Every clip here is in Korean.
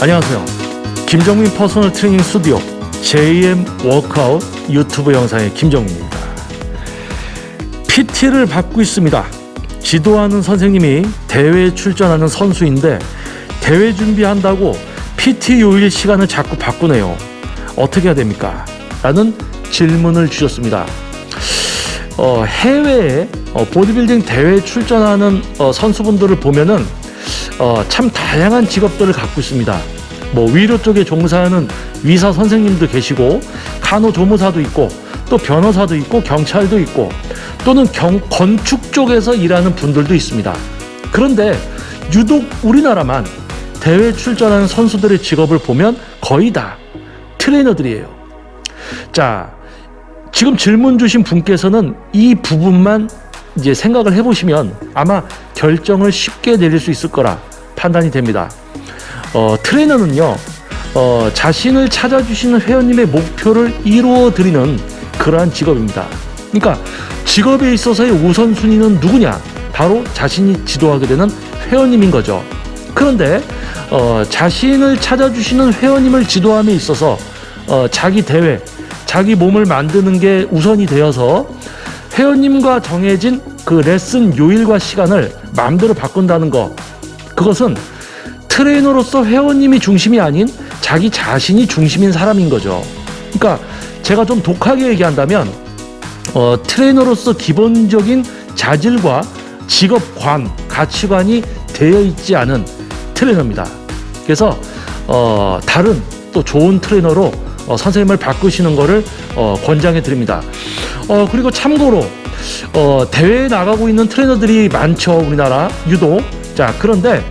안녕하세요. 김정민 퍼스널 트레이닝 스튜디오 JM 워크아웃 유튜브 영상의 김정민입니다. PT를 받고 있습니다. 지도하는 선생님이 대회에 출전하는 선수인데 대회 준비한다고 PT 요일 시간을 자꾸 바꾸네요. 어떻게 해야 됩니까? 라는 질문을 주셨습니다. 어, 해외에 어, 보디빌딩 대회에 출전하는 어, 선수분들을 보면은 어, 참 다양한 직업들을 갖고 있습니다. 뭐 위로 쪽에 종사하는 위사 선생님도 계시고 간호조무사도 있고 또 변호사도 있고 경찰도 있고 또는 경, 건축 쪽에서 일하는 분들도 있습니다. 그런데 유독 우리나라만 대회 출전하는 선수들의 직업을 보면 거의 다 트레이너들이에요. 자, 지금 질문 주신 분께서는 이 부분만 이제 생각을 해보시면 아마 결정을 쉽게 내릴 수 있을 거라 판단이 됩니다. 어, 트레이너는요, 어, 자신을 찾아주시는 회원님의 목표를 이루어 드리는 그러한 직업입니다. 그러니까 직업에 있어서의 우선순위는 누구냐? 바로 자신이 지도하게 되는 회원님인 거죠. 그런데 어, 자신을 찾아주시는 회원님을 지도함에 있어서 어, 자기 대회, 자기 몸을 만드는 게 우선이 되어서 회원님과 정해진 그 레슨 요일과 시간을 마음대로 바꾼다는 거 그것은 트레이너로서 회원님이 중심이 아닌 자기 자신이 중심인 사람인 거죠. 그러니까 제가 좀 독하게 얘기한다면 어, 트레이너로서 기본적인 자질과 직업관, 가치관이 되어 있지 않은 트레이너입니다. 그래서 어, 다른 또 좋은 트레이너로 어, 선생님을 바꾸시는 것을 어, 권장해 드립니다. 어, 그리고 참고로 어, 대회에 나가고 있는 트레이너들이 많죠 우리나라 유독 자 그런데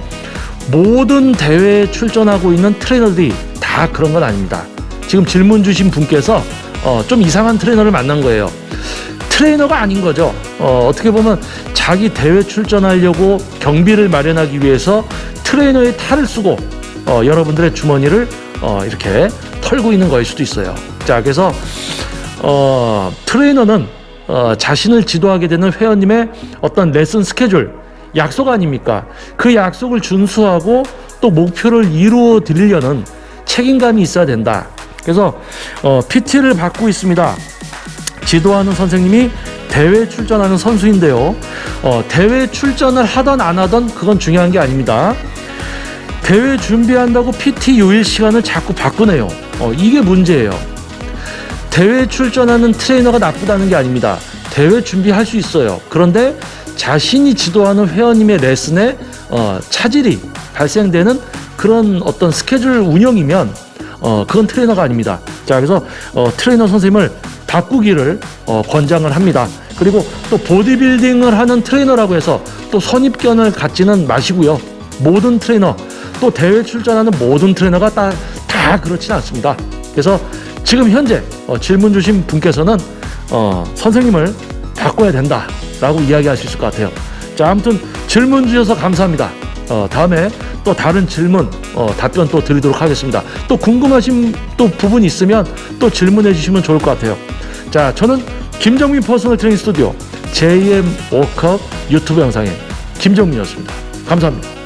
모든 대회에 출전하고 있는 트레이너들이 다 그런 건 아닙니다. 지금 질문 주신 분께서 어, 좀 이상한 트레이너를 만난 거예요. 트레이너가 아닌 거죠. 어, 어떻게 보면 자기 대회 출전하려고 경비를 마련하기 위해서 트레이너의 탈을 쓰고 어, 여러분들의 주머니를 어, 이렇게 털고 있는 거일 수도 있어요. 자, 그래서 어, 트레이너는 어, 자신을 지도하게 되는 회원님의 어떤 레슨 스케줄, 약속 아닙니까? 그 약속을 준수하고 또 목표를 이루어 드리려는 책임감이 있어야 된다. 그래서 어, PT를 받고 있습니다. 지도하는 선생님이 대회 출전하는 선수인데요. 어, 대회 출전을 하던 안 하던 그건 중요한 게 아닙니다. 대회 준비한다고 PT 요일 시간을 자꾸 바꾸네요. 어, 이게 문제예요. 대회 출전하는 트레이너가 나쁘다는 게 아닙니다. 대회 준비할 수 있어요. 그런데 자신이 지도하는 회원님의 레슨에 어, 차질이 발생되는 그런 어떤 스케줄 운영이면 어, 그건 트레이너가 아닙니다. 자, 그래서 어, 트레이너 선생님을 바꾸기를 어, 권장을 합니다. 그리고 또 보디빌딩을 하는 트레이너라고 해서 또 선입견을 갖지는 마시고요. 모든 트레이너, 또 대회 출전하는 모든 트레이너가 다, 다 그렇지는 않습니다. 그래서 지금 현재 어, 질문 주신 분께서는 어, 선생님을 바꿔야 된다 라고 있을 것 같아요. 자, 아무튼 질문 주셔서 감사합니다. 어, 다음에 또 다른 질문, 어, 답변 또 드리도록 하겠습니다. 또 궁금하신 또 부분 있으면 또 질문해 주시면 좋을 것 같아요. 자, 저는 김정민 퍼스널 트레이닝 스튜디오 JM 워크업 유튜브 영상의 김정민이었습니다. 감사합니다.